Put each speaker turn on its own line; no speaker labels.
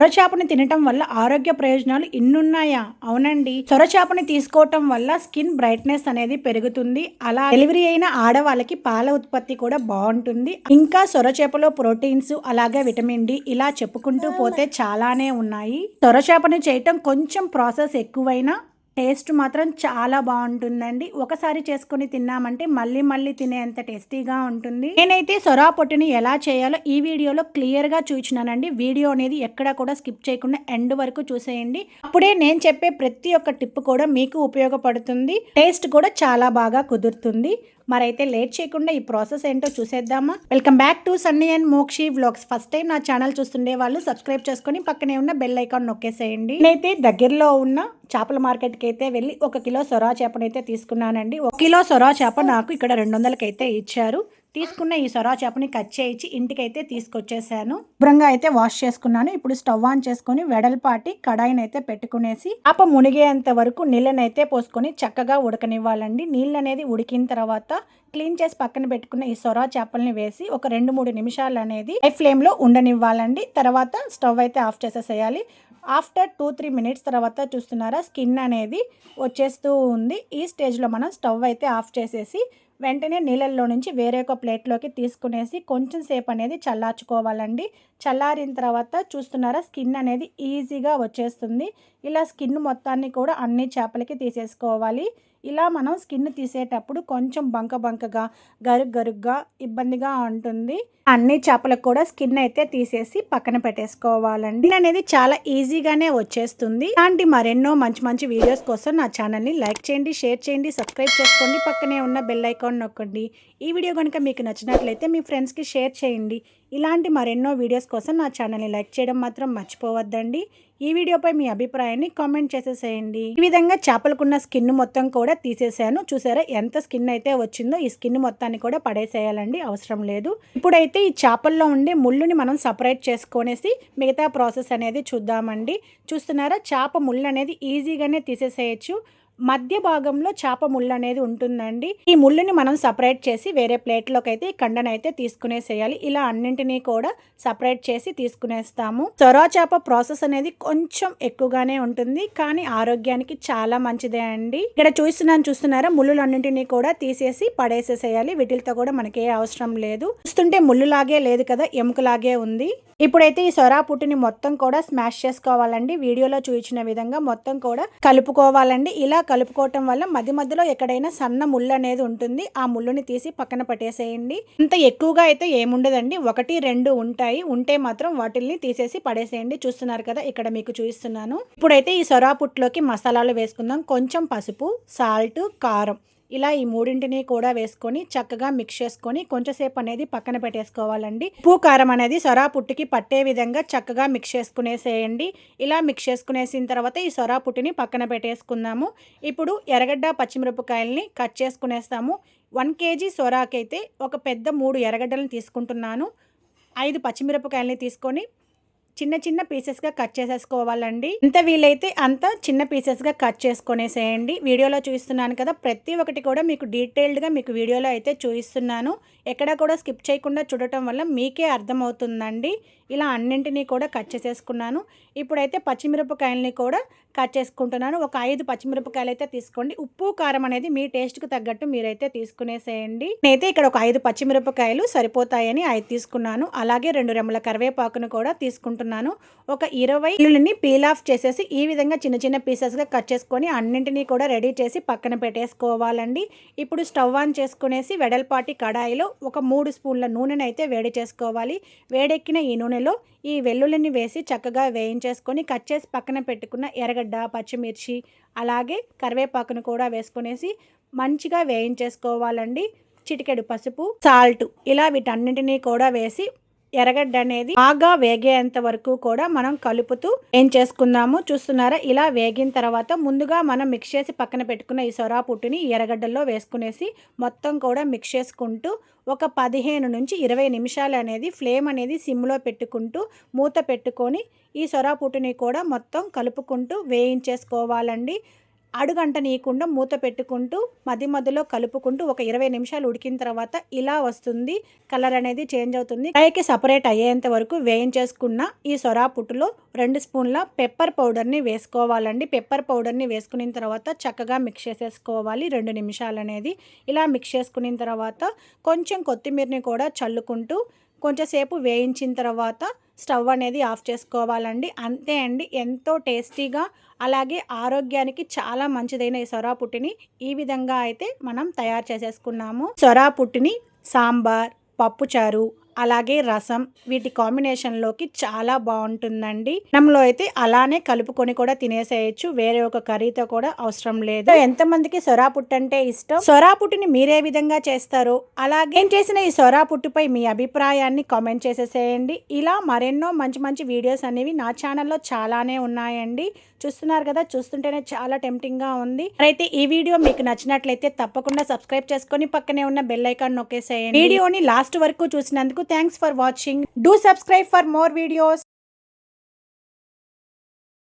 సొరచేపని తినటం వల్ల ఆరోగ్య ప్రయోజనాలు ఇన్నున్నాయా? అవునండి. సొరచేపని తీసుకోవటం వల్ల స్కిన్ బ్రైట్నెస్ అనేది పెరుగుతుంది. అలా డెలివరీ అయిన ఆడవాళ్ళకి పాల ఉత్పత్తి కూడా బాగుంటుంది. ఇంకా సొరచేపలో ప్రోటీన్స్ అలాగే విటమిన్ డి ఇలా చెప్పుకుంటూ పోతే చాలానే ఉన్నాయి. సొరచేపని చేయటం కొంచెం ప్రాసెస్ ఎక్కువైనా టేస్ట్ మాత్రం చాలా బాగుంటుందండి. ఒకసారి చేసుకుని తిన్నామంటే మళ్ళీ మళ్ళీ తినేంత టేస్టీగా ఉంటుంది. నేనైతే సొరా పొట్టిని ఎలా చేయాలో ఈ వీడియోలో క్లియర్గా చూచినానండి వీడియో అనేది ఎక్కడ కూడా స్కిప్ చేయకుండా ఎండ్ వరకు చూసేయండి. అప్పుడే నేను చెప్పే ప్రతి ఒక్క టిప్ కూడా మీకు ఉపయోగపడుతుంది. టేస్ట్ కూడా చాలా బాగా కుదురుతుంది. మరైతే లేట్ చేయకుండా ఈ ప్రాసెస్ ఏంటో చూసేద్దామా? Welcome back to Sunny and Mokshi vlogs first time నా ఛానల్ చూస్తుండే వాళ్ళు సబ్స్క్రైబ్ చేసుకుని పక్కనే ఉన్న బెల్ ఐకాన్ నొక్కేసేయండి. నేనైతే దగ్గరలో ఉన్న చేపల మార్కెట్కి అయితే వెళ్ళి ఒక కిలో సొరా చేపనైతే తీసుకున్నానండి. ఒక కిలో సొరా చేప నాకు ఇక్కడ రెండు వందలకైతే ఇచ్చారు. తీసుకున్న ఈ సొరా చేపని కట్ చేయించి ఇంటికైతే తీసుకొచ్చేసాను. శుభ్రంగా అయితే వాష్ చేసుకున్నాను. ఇప్పుడు స్టవ్ ఆన్ చేసుకుని వెడల్పాటి కడాయిని అయితే పెట్టుకునేసి చేప మునిగేంత వరకు నీళ్ళనైతే పోసుకొని చక్కగా ఉడకనివ్వాలండి. నీళ్ళు అనేది ఉడికిన తర్వాత క్లీన్ చేసి పక్కన పెట్టుకున్న ఈ సొరా చేపల్ని వేసి ఒక రెండు మూడు నిమిషాలు అనేది హై ఫ్లేమ్లో ఉండనివ్వాలండి. తర్వాత స్టవ్ అయితే ఆఫ్ చేసేసేయాలి. ఆఫ్టర్ టూ త్రీ మినిట్స్ తర్వాత చూస్తున్నారా స్కిన్ అనేది వచ్చేస్తూ ఉంది. ఈ స్టేజ్లో మనం స్టవ్ అయితే ఆఫ్ చేసేసి వెంటనే నీళ్ళల్లో నుంచి వేరే ఒక ప్లేట్లోకి తీసుకునేసి కొంచెం సేపు అనేది చల్లార్చుకోవాలండి. చల్లారిన తర్వాత చూస్తున్నారా స్కిన్ అనేది ఈజీగా వచ్చేస్తుంది. ఇలా స్కిన్ మొత్తాన్ని కూడా అన్ని చేపలకి తీసేసుకోవాలి. ఇలా మనం స్కిన్ తీసేటప్పుడు కొంచెం బంక బంకగా గరుగ్ గరుగ్గా ఇబ్బందిగా ఉంటుంది. అన్ని చేపలకు కూడా స్కిన్ అయితే తీసేసి పక్కన పెట్టేసుకోవాలండి. అనేది చాలా ఈజీగానే వచ్చేస్తుంది. ఇలాంటి మరెన్నో మంచి మంచి వీడియోస్ కోసం నా ఛానల్ని లైక్ చేయండి షేర్ చేయండి సబ్స్క్రైబ్ చేసుకోండి. పక్కనే ఉన్న బెల్ ఐకాన్ నొక్కండి. ఈ వీడియో కనుక మీకు నచ్చినట్లయితే మీ ఫ్రెండ్స్కి షేర్ చేయండి. ఇలాంటి మరెన్నో వీడియోస్ కోసం నా ఛానల్ని లైక్ చేయడం మాత్రం మర్చిపోవద్దండి. ఈ వీడియోపై మీ అభిప్రాయాన్ని కామెంట్ చేసేసేయండి. ఈ విధంగా చేపలకున్న స్కిన్ మొత్తం కూడా తీసేసాను. చూసారా ఎంత స్కిన్ అయితే వచ్చిందో ఈ స్కిన్ మొత్తాన్ని కూడా పడేసేయాలండి అవసరం లేదు. ఇప్పుడైతే ఈ చేపల్లో ఉండే ముళ్ళుని మనం సపరేట్ చేసుకొనేసి మిగతా ప్రాసెస్ అనేది చూద్దామండి. చూస్తున్నారా? చేప ముళ్ళు అనేది ఈజీగానే తీసేసేయచ్చు. మధ్య భాగంలో చేప ముళ్ళు అనేది ఉంటుందండి. ఈ ముళ్ళుని మనం సపరేట్ చేసి వేరే ప్లేట్లోకి అయితే కండనైతే తీసుకునేసేయాలి. ఇలా అన్నింటినీ కూడా సపరేట్ చేసి తీసుకునేస్తాము. సొరా చేప ప్రాసెస్ అనేది కొంచెం ఎక్కువగానే ఉంటుంది. కానీ ఆరోగ్యానికి చాలా మంచిదే అండి. ఇక్కడ చూస్తున్నాను చూస్తున్నారా? ముళ్ళులు అన్నింటినీ కూడా తీసేసి పడేసేసేయాలి. వీటితో కూడా మనకి ఏ అవసరం లేదు. చూస్తుంటే ముళ్ళులాగే లేదు కదా ఎముకలాగే ఉంది. ఇప్పుడైతే ఈ సొరా పుట్టుని మొత్తం కూడా స్మాష్ చేసుకోవాలండి. వీడియోలో చూపించిన విధంగా మొత్తం కూడా కలుపుకోవాలండి. ఇలా కలుపుకోవటం వల్ల మధ్య మధ్యలో ఎక్కడైనా సన్న ముళ్ళు అనేది ఉంటుంది. ఆ ముళ్ళుని తీసి పక్కన పట్టేసేయండి. అంత ఎక్కువగా అయితే ఏముండదండి. ఒకటి రెండు ఉంటాయి. ఉంటే మాత్రం వాటిల్ని తీసేసి పడేసేయండి. చూస్తున్నారు కదా ఇక్కడ మీకు చూపిస్తున్నాను. ఇప్పుడైతే ఈ సొరా పుట్టులోకి మసాలాలు వేసుకుందాం. కొంచెం పసుపు సాల్ట్ కారం. ఇలా ఈ మూడింటిని కూడా వేసుకొని చక్కగా మిక్స్ చేసుకొని కొంచెంసేపు అనేది పక్కన పెట్టేసుకోవాలండి. ఉప్పు కారం అనేది సొరా పుట్టికి పట్టే విధంగా చక్కగా మిక్స్ చేసుకునేసేయండి. ఇలా మిక్స్ చేసుకునేసిన తర్వాత ఈ సొరా పుట్టిని పక్కన పెట్టేసుకుందాము. ఇప్పుడు ఎర్రగడ్డ పచ్చిమిరపకాయలని కట్ చేసుకునేస్తాము. వన్ కేజీ సొరాకైతే ఒక పెద్ద మూడు ఎర్రగడ్డలను తీసుకుంటున్నాను. ఐదు పచ్చిమిరపకాయలని తీసుకొని చిన్న చిన్న పీసెస్గా కట్ చేసేసుకోవాలండి. ఎంత వీలైతే అంత చిన్న పీసెస్గా కట్ చేసుకొనేసేయండి. వీడియోలో చూపిస్తున్నాను కదా ప్రతి ఒక్కటి కూడా మీకు డీటెయిల్డ్గా మీకు వీడియోలో అయితే చూపిస్తున్నాను. ఎక్కడ కూడా స్కిప్ చేయకుండా చూడటం వల్ల మీకే అర్థమవుతుందండి. ఇలా అన్నింటినీ కూడా కట్ చేసేసుకున్నాను. ఇప్పుడైతే పచ్చిమిరపకాయలని కూడా కట్ చేసుకుంటున్నాను. ఒక ఐదు పచ్చిమిరపకాయలు అయితే తీసుకోండి. ఉప్పు కారం అనేది మీ టేస్ట్కి తగ్గట్టు మీరైతే తీసుకునేసేయండి. నేనైతే ఇక్కడ ఒక ఐదు పచ్చిమిరపకాయలు సరిపోతాయని ఐదు తీసుకున్నాను. అలాగే రెండు రెమ్మల కరివేపాకును కూడా తీసుకుంటున్నాను. ఒక ఇరవై ఇల్లుని పీల్ ఆఫ్ చేసేసి ఈ విధంగా చిన్న చిన్న పీసెస్గా కట్ చేసుకొని అన్నింటినీ కూడా రెడీ చేసి పక్కన పెట్టేసుకోవాలండి. ఇప్పుడు స్టవ్ ఆన్ చేసుకునేసి వెడల్పాటి కడాయిలో ఒక మూడు స్పూన్ల నూనెనైతే అయితే వేడి చేసుకోవాలి. వేడెక్కిన ఈ నూనె నూనెలో ఈ వెల్లుల్లిని వేసి చక్కగా వేయించేసుకొని కట్ చేసి పక్కన పెట్టుకున్న ఎర్రగడ్డ పచ్చిమిర్చి అలాగే కరివేపాకును కూడా వేసుకునేసి మంచిగా వేయించేసుకోవాలండి. చిటికెడు పసుపు సాల్ట్ ఇలా వీటన్నింటినీ కూడా వేసి ఎర్రగడ్డ అనేది బాగా వేగేంత వరకు కూడా మనం కలుపుతూ ఏం చేసుకుందాము? చూస్తున్నారా? ఇలా వేగిన తర్వాత ముందుగా మనం మిక్స్ చేసి పక్కన పెట్టుకున్న ఈ సొరా పుట్టుని ఎర్రగడ్డల్లో వేసుకునేసి మొత్తం కూడా మిక్స్ చేసుకుంటూ ఒక పదిహేను నుంచి ఇరవై నిమిషాలు అనేది ఫ్లేమ్ అనేది సిమ్లో పెట్టుకుంటూ మూత పెట్టుకొని ఈ సొరా పుట్టుని కూడా మొత్తం కలుపుకుంటూ వేయించేసుకోవాలండి. అడుగంట నీయకుండా మూత పెట్టుకుంటూ మధ్య మధ్యలో కలుపుకుంటూ ఒక ఇరవై నిమిషాలు ఉడికిన తర్వాత ఇలా వస్తుంది. కలర్ అనేది చేంజ్ అవుతుంది. కాయకి సపరేట్ అయ్యేంత వరకు వేయించేసుకున్న ఈ సొరా పుట్టులో రెండు స్పూన్ల పెప్పర్ పౌడర్ని వేసుకోవాలండి. పెప్పర్ పౌడర్ని వేసుకున్న తర్వాత చక్కగా మిక్స్ చేసేసుకోవాలి. రెండు నిమిషాలు అనేది ఇలా మిక్స్ చేసుకున్న తర్వాత కొంచెం కొత్తిమీరని కూడా చల్లుకుంటూ కొంచెంసేపు వేయించిన తర్వాత స్టవ్ అనేది ఆఫ్ చేసుకోవాలండి. అంతే అండి. ఎంతో టేస్టీగా అలాగే ఆరోగ్యానికి చాలా మంచిదైన ఈ సొరా పుట్టిని ఈ విధంగా అయితే మనం తయారు చేసేసుకున్నాము. సొరా పుట్టిని సాంబార్ పప్పుచారు అలాగే రసం వీటి కాంబినేషన్లోకి చాలా బాగుంటుందండి. అన్నంలో అయితే అలానే కలుపుకొని కూడా తినేసేయచ్చు. వేరే ఒక కర్రీతో కూడా అవసరం లేదు. ఎంతమందికి సొరా పుట్టు అంటే ఇష్టం? సొరా పుట్టుని మీరే విధంగా చేస్తారు? అలాగే నేను చేసిన ఈ సొరా పుట్టుపై మీ అభిప్రాయాన్ని కామెంట్ చేసేసేయండి. ఇలా మరెన్నో మంచి మంచి వీడియోస్ అనేవి నా ఛానల్లో చాలానే ఉన్నాయండి. చూస్తున్నారు కదా చూస్తుంటేనే చాలా టెంప్టింగ్గా ఉంది. అయితే ఈ వీడియో మీకు నచ్చినట్లయితే తప్పకుండా సబ్స్క్రైబ్ చేసుకొని పక్కనే ఉన్న బెల్ ఐకాన్ నొక్కేసేయండి. వీడియోని లాస్ట్ వరకు చూసినందుకు Thanks for watching. Do subscribe for more videos.